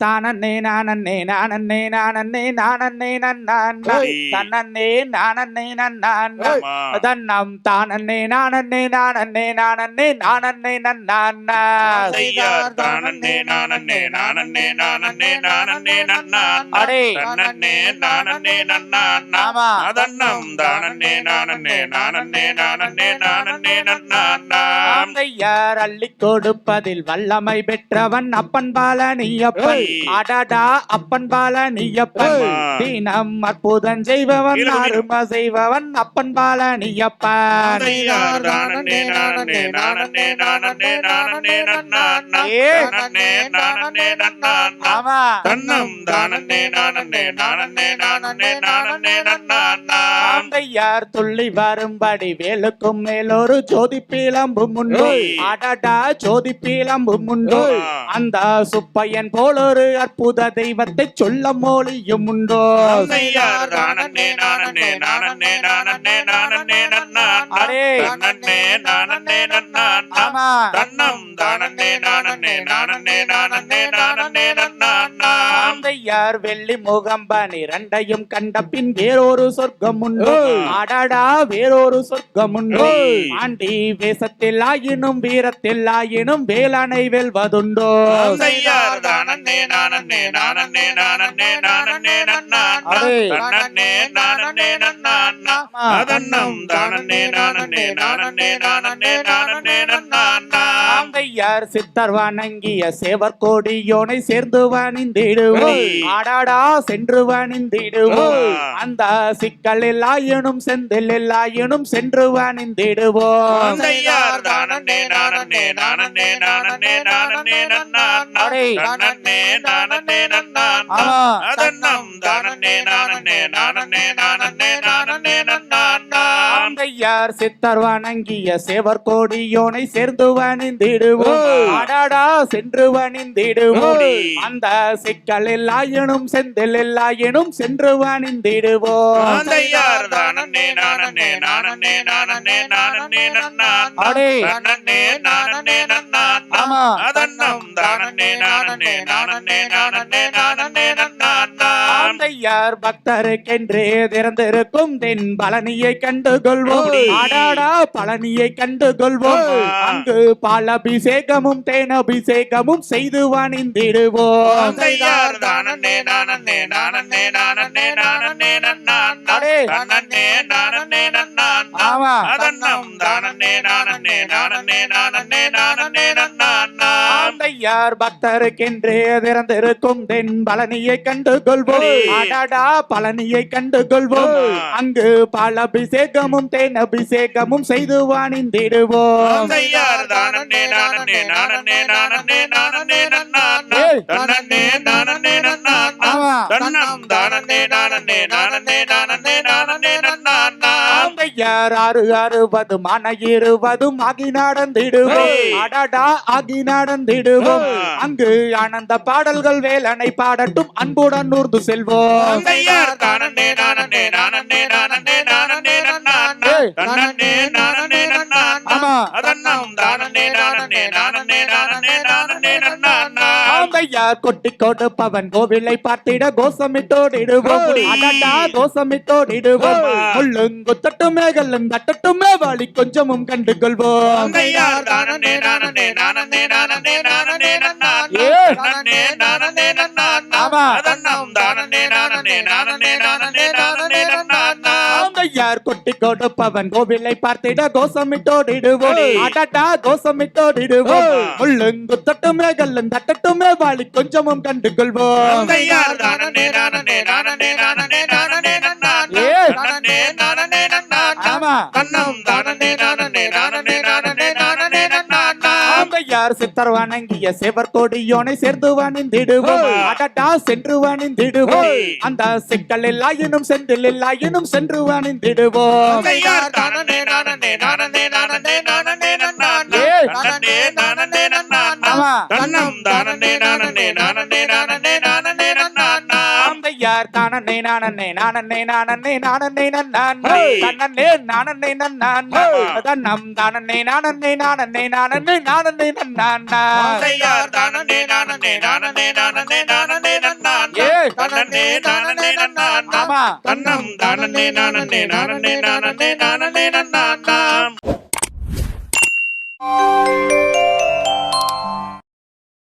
தானன்னே நானன்னே நானன்னே நானன்னே நானன்னே நன்னான் ஏய். தன்னன்னே நானன்னே. தன்னம் தானன்னே நானன்னே நானன்னே நானன்னே நானன்னே நன்னான் செய்யார் தானன்னே நானன்னே நானன்னே நானன்னே நானன்னே அடே. தன்னன்னே நானன்னே நன்னான் ஆமா. அதன்னம் தானன்னே நானன்னே நானன்னே நானன்னே நானன்னே நன்னான் ஆந்தையார் அள்ளி கொடுப்பதில் வல்லமை பெற்றவன் அப்பன் பால நீயப்பன் ஏய். அடடா அப்பன் பால. தீனம் அற்புதம் செய்பவன். அரும செய்பவன் அப்பன் பால நீயப்பன். செய்யார் தானன்னே நானன்னே நானன்னே நானன்னே நானன்னே நன்னான் ஏ. தன்னன்னே தன்னம் ஆந்தையார் துள்ளி வரும்படி வேலுக்கும் மேலொரு ஜோதி பீலம்பும் உண்டு. அடடா ஜோதி பீலம்பும் உண்டு. அந்த சுப்பையன் போலொரு அற்புத தெய்வத்தை சொல்ல மொழியும் உண்டோ நானன்னே நன்னான் அடே. தன்னன்னே நானன்னே நன்னான் ஆந்தையார் வெள்ளி முகம் பனிரண்டையும் கண்ட பின் வேறொரு சொர்க்கம் உண்டு. அடடா வேறொரு சொர்க்கம் உண்டு. ஆண்டி வேஷத்தில் ஆயினும் வீரத்தில் ஆயினும் வேலனை வெல்வதுண்டோ செய்யார் தானன்னே நானன்னே நானன்னே நானன்னே நானன்னே நன்னான் அடே. ஆந்தையார் சித்தர் வணங்கிய சேவர் கோடியோனை சேர்ந்து வணிந்திடுவோம். ஆடாடா சென்று வணிந்திடுவோம். அந்த சிக்கலில் ஆயினும் செந்தில் ஆயினும் சென்று வணிந்திடுவோம் செய்யார் ஆந்தையார் சித்தர் வணங்கிய சேவர் கோடியோனை சேர்ந்து வணிந்திடுவோம். அடாடா சென்று வணிந்திடுவோம். அந்த சிக்கலில் ஆயினும் செந்தில் ஆயினும் சென்று வணிந்திடுவோம். ஆமா. ஆந்தையார் பக்தருக்கென்றே திறந்திருக்கும் தென் பழனியை கண்டு கொள்வோம். அடாடா பழனியை கண்டு கொள்வோம். அங்கு பாலபிஷேகமும் தேனபிஷேகமும் செய்து வணிந்திடுவோம். செய்யார் ஆந்தையார் பக்தருக்கென்றே திறந்திருக்கும் தென் பழனியை கண்டு கொள்வோம். அடாடா பழனியை கண்டு கொள்வோம். அங்கு பாலபிஷேகமும் தேனபிஷேகமும் செய்து வணிந்திடுவோம். செய்யார் தானன்னே நானன்னே நானன்னே ஆந்தையார் ஆறு அறுபதும் மன இருபதும் ஆகி நடந்திடுவோம். அடடா ஆகி நடந்திடுவோம். அங்கு ஆனந்த பாடல்கள் வேலனை பாடட்டும். அன்புடன் ஊர்ந்து செல்வோம். செய்யார் ஆந்தையார் கொட்டி கொடுப்பவன். கோவிலை பார்த்திட கோசமிட்டோடிடுவோம் ஆமா. முள்ளுங்குத்தட்டுமே கல்லும் தட்டட்டுமே வாழி கொஞ்சமும் கண்டு கொள்வோம் செய்யார் தானன்னே நானன்னே நானன்னே நானன்னே நானன்னே நன்னான் ஏய். தன்னன்னே நானன்னே நன்னான் ஆமா. ஆந்தையார் கொட்டி கொடுப்பவன்? கோவிலை பார்த்திட கோசமிட்டோடிடுவோம். அடடா கோசமிட்டோடிடுவோம் ஆமா. முள்ளுங்குத்தட்டுமே கல்லும் தட்டட்டுமே வாழி கொஞ்சமும் கண்டு கொள்வோம் செய்யார் தானன்னே நானன்னே. நானன்னே. நானன்னே ஆந்தையார் சித்தர் வணங்கிய சேவர் கொடியோனை சேர்ந்து வணிந்திடுவோம். அடடா சென்று வணிந்திடுவோம். அந்த சிக்கலில் ஆயினும் செந்தில் ஆயினும் சென்று வணிந்திடுவோம் யார் தானன்னை நானன்னை நானன்னை நானன்னை நானன்னை நன்னான் தன்னே நானன்னை நன்னான் தன்னம் தானன்னை நானன்னை நானன்னை நானன்னை நானன்னை நன்னான் யார் தானன்னை நானன்னை நானன்னை நானன்னை நானன்னை நன்னான் தன்னே நானன்னை நன்னான் ஆமா தன்னம் தானன்னை நானன்னை நானன்னை நானன்னை நானன்னை நன்னான் Thank you.